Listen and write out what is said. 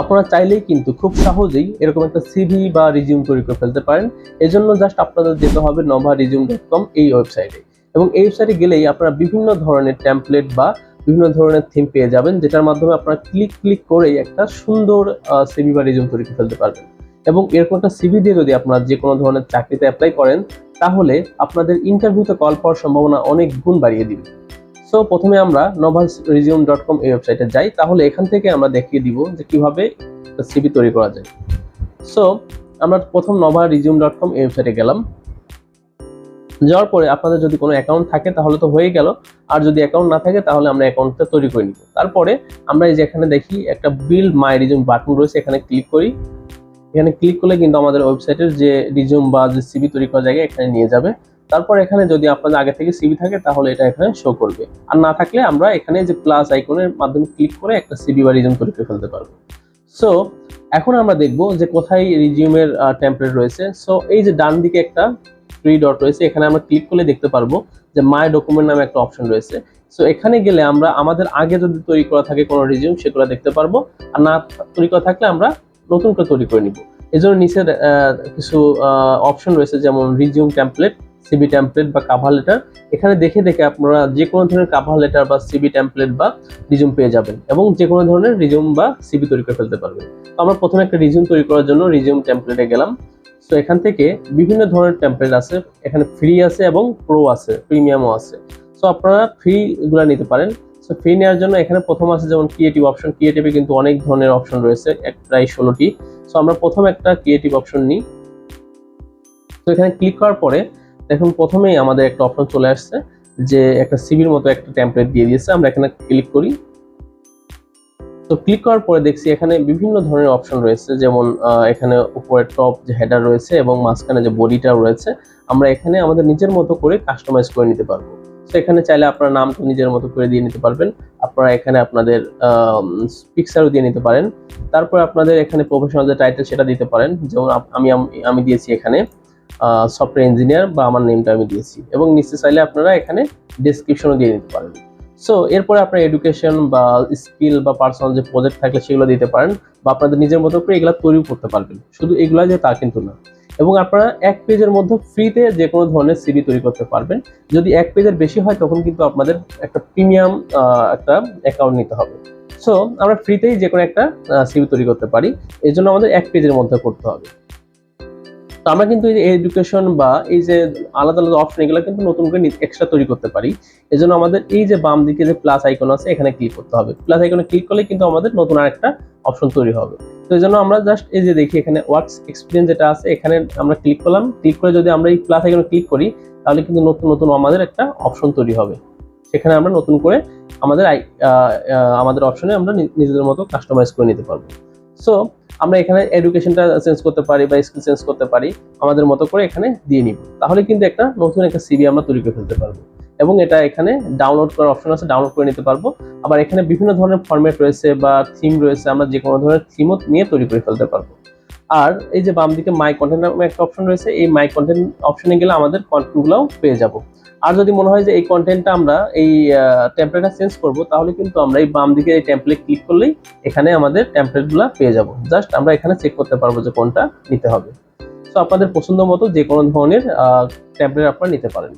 আপনারা চাইলেই কিন্তু খুব সহজেই এরকম একটা সিভি বা রিজিউম তৈরি করে ফেলতে পারেন। এজন্য জাস্ট আপনাদের যেতে হবে নভা রিজিউম ডট কম এই ওয়েবসাইটে এবং এই ওয়েবসাইটে গেলেই আপনারা বিভিন্ন ধরনের টেমপ্লেট বা বিভিন্ন ধরনের থিম পেয়ে যাবেন, যেটার মাধ্যমে আপনারা ক্লিক ক্লিক করেই একটা সুন্দর সিভি বা রিজিউম তৈরি করে ফেলতে পারবেন। এবং এরকম একটা সিভি দিয়ে যদি আপনারা যে কোনো ধরনের চাকরিতে অ্যাপ্লাই করেন, তাহলে আপনাদের ইন্টারভিউতে কল পাওয়ার সম্ভাবনা অনেক গুণ বাড়িয়ে দিবে। সো প্রথমে আমরা নোভাস রিজিউম ডট কম এই ওয়েবসাইটে যাই, তাহলে এখান থেকে আমরা দেখিয়ে দিব যে কীভাবে সিভি তৈরি করা যায়। সো আমরা প্রথম নভা রিজিউম ডট কম এই ওয়েবসাইটে গেলাম। যাওয়ার পরে আপনাদের যদি কোনো অ্যাকাউন্ট থাকে, তাহলে তো হয়ে গেল। আর যদি অ্যাকাউন্ট না থাকে, তাহলে আমরা অ্যাকাউন্টটা তৈরি করে নিব। তারপরে আমরা এই যে এখানে দেখি, একটা বিল্ড মাই রিজিউম বাটন রয়েছে, এখানে ক্লিক করি। এখানে ক্লিক করলে কিন্তু আমাদের ওয়েবসাইটের যে রিজিউম বা যে সিবি তৈরি করা জায়গায় এখানে নিয়ে যাবে। তারপর এখানে যদি আপনাদের আগে থেকে সিভি থাকে, তাহলে এটা এখানে শো করবে। আর না থাকলে আমরা এখানে যে প্লাস আইকনের মাধ্যমে ক্লিক করে একটা সিভি বা রিজিউম তৈরি করে ফেলতে পারব। সো এখন আমরা দেখব যে কোথায় রিজিউমের টেমপ্লেট রয়েছে। সো এই যে ডান দিকে একটা থ্রি ডট রয়েছে, এখানে আমরা ক্লিক করলে দেখতে পারব যে মাই ডকুমেন্ট নামে একটা অপশন রয়েছে। সো এখানে গেলে আমরা আমাদের আগে যদি তৈরি করা থাকে কোনো রিজিউম সেগুলো দেখতে পারব। আর না তৈরি করা থাকলে আমরা নতুন করে তৈরি করে নিব। এই জন্য নিচের কিছু অপশন রয়েছে, যেমন রিজিউম টেমপ্লেট সিবি টেমপ্লেট বা কাভার লেটার এখানে দেখে দেখে আপনারা যে কোনো ধরনের কাভার লেটার বা সিবি টেমপ্লেট বা রিজিউম পেয়ে যাবেন এবং যে কোনো ধরনের রিজিউম বা সিবি তৈরি করে ফেলতে পারবেন। তো আমরা প্রথমে একটা রিজিউম তৈরি করার জন্য রিজিউম টেমপ্লেটে গেলাম। তো এখান থেকে বিভিন্ন ধরনের টেমপ্লেট আছে, এখানে ফ্রি আছে এবং প্রো আছে প্রিমিয়ামও আছে। সো আপনারা ফ্রি গুলা নিতে পারেন। সো ফ্রি নেওয়ার জন্য এখানে প্রথম আছে যেমন ক্রিয়েটিভ অপশন ক্রিয়েটিভে কিন্তু অনেক ধরনের অপশন রয়েছে, এক প্রায় ষোলোটি। সো আমরা প্রথম একটা ক্রিয়েটিভ অপশন নিই। তো এখানে ক্লিক করার পরে দেখুন প্রথমেই আমাদের একটা অপশন চলে আসছে যে একটা সিবির মতো একটা টেমপ্লেট দিয়ে দিয়েছে। আমরা এখানে ক্লিক করি। তো ক্লিক করার পরে দেখছি এখানে বিভিন্ন ধরনের অপশন রয়েছে। যেমন এখানে উপরে টপ যে হেডার রয়েছে এবং মাঝখানে যে বডিটা রয়েছে, আমরা এখানে আমাদের নিজের মতো করে কাস্টমাইজ করে নিতে পারব। তো এখানে চাইলে আপনার নামটা নিজের মতো করে দিয়ে নিতে পারবেন। আপনারা এখানে আপনাদের পিকচারও দিয়ে নিতে পারেন। তারপর আপনাদের এখানে প্রফেশনাল যে টাইটেল সেটা দিতে পারেন। যেমন আমি আমি দিয়েছি এখানে সফটওয়্যার ইঞ্জিনিয়ার বা আমার নেমটা আমি দিয়েছি। এবং নিচে চাইলে আপনারা এখানে ডেসক্রিপশনও দিয়ে নিতে পারেন। সো এরপরে আপনার এডুকেশন বা স্কিল বা পার্সোনাল যে প্রজেক্ট থাকলে সেগুলো দিতে পারেন বা আপনাদের নিজের মতো করে এগুলো তৈরি করতে পারবেন। শুধু এগুলা যে তা কিন্তু না। এবং আপনারা এক পেজের মধ্যে ফ্রিতে যে কোনো ধরনের সিভি তৈরি করতে পারবেন। যদি এক পেজের বেশি হয়, তখন কিন্তু আপনাদের একটা প্রিমিয়াম একটা অ্যাকাউন্ট নিতে হবে। সো আমরা ফ্রিতেই যে কোনো একটা সিভি তৈরি করতে পারি। এই জন্য আমাদের এক পেজের মধ্যে করতে হবে। আমরা কিন্তু এডুকেশন বা এই যে আলাদা আলাদা অপশন এগুলো কিন্তু নতুন করে এক্সট্রা তৈরি করতে পারি। এই জন্য আমাদের এই যে বাম দিকে যে প্লাস আইকন আছে, এখানে ক্লিক করতে হবে। প্লাস আইকনে ক্লিক করলে কিন্তু আমাদের নতুন আরেকটা অপশন তৈরি হবে। তো এই জন্য আমরা জাস্ট এই যে দেখি এখানে ওয়ার্কস এক্সপিরিয়েন্স যেটা আছে, এখানে আমরা ক্লিক করলাম। ক্লিক করে যদি আমরা এই প্লাস আইকনে ক্লিক করি, তাহলে কিন্তু নতুন নতুন আমাদের একটা অপশন তৈরি হবে। সেখানে আমরা নতুন করে আমাদের আমাদের অপশনে আমরা নিজেদের মতো কাস্টমাইজ করে নিতে পারব। সো আমরা এখানে এডুকেশনটা চেঞ্জ করতে পারি বা স্কিল চেঞ্জ করতে পারি, আমাদের মতো করে এখানে দিয়ে নিব। তাহলে কিন্তু একটা নতুন একটা সিবি আমরা তৈরি করে ফেলতে পারব। এবং এটা এখানে ডাউনলোড করার অপশন আছে ডাউনলোড করে নিতে পারব। আবার এখানে বিভিন্ন ধরনের ফর্ম্যাট রয়েছে বা থিম রয়েছে, আমরা যে কোনো ধরনের থিমও নিয়ে তৈরি করে ফেলতে পারব। আর এই যে বাম দিকে মাই কন্টেন্ট নামে একটা অপশন রয়েছে, এই মাই কন্টেন্ট অপশনে গেলে আমাদের কন্টেন্টগুলোও পেয়ে যাব। আর যদি মনে হয় যে এই কন্টেন্টটা আমরা এই টেমপ্লেটটা চেঞ্জ করব, তাহলে কিন্তু আমরা এই বাম দিকে এই টেমপ্লেট ক্লিক করলেই এখানে আমাদের টেমপ্লেটগুলো পেয়ে যাব। জাস্ট আমরা এখানে চেক করতে পারব যে কোনটা নিতে হবে। সো আপনাদের পছন্দ মতো যে কোনো ধরনের টেমপ্লেট আপনারা নিতে পারেন।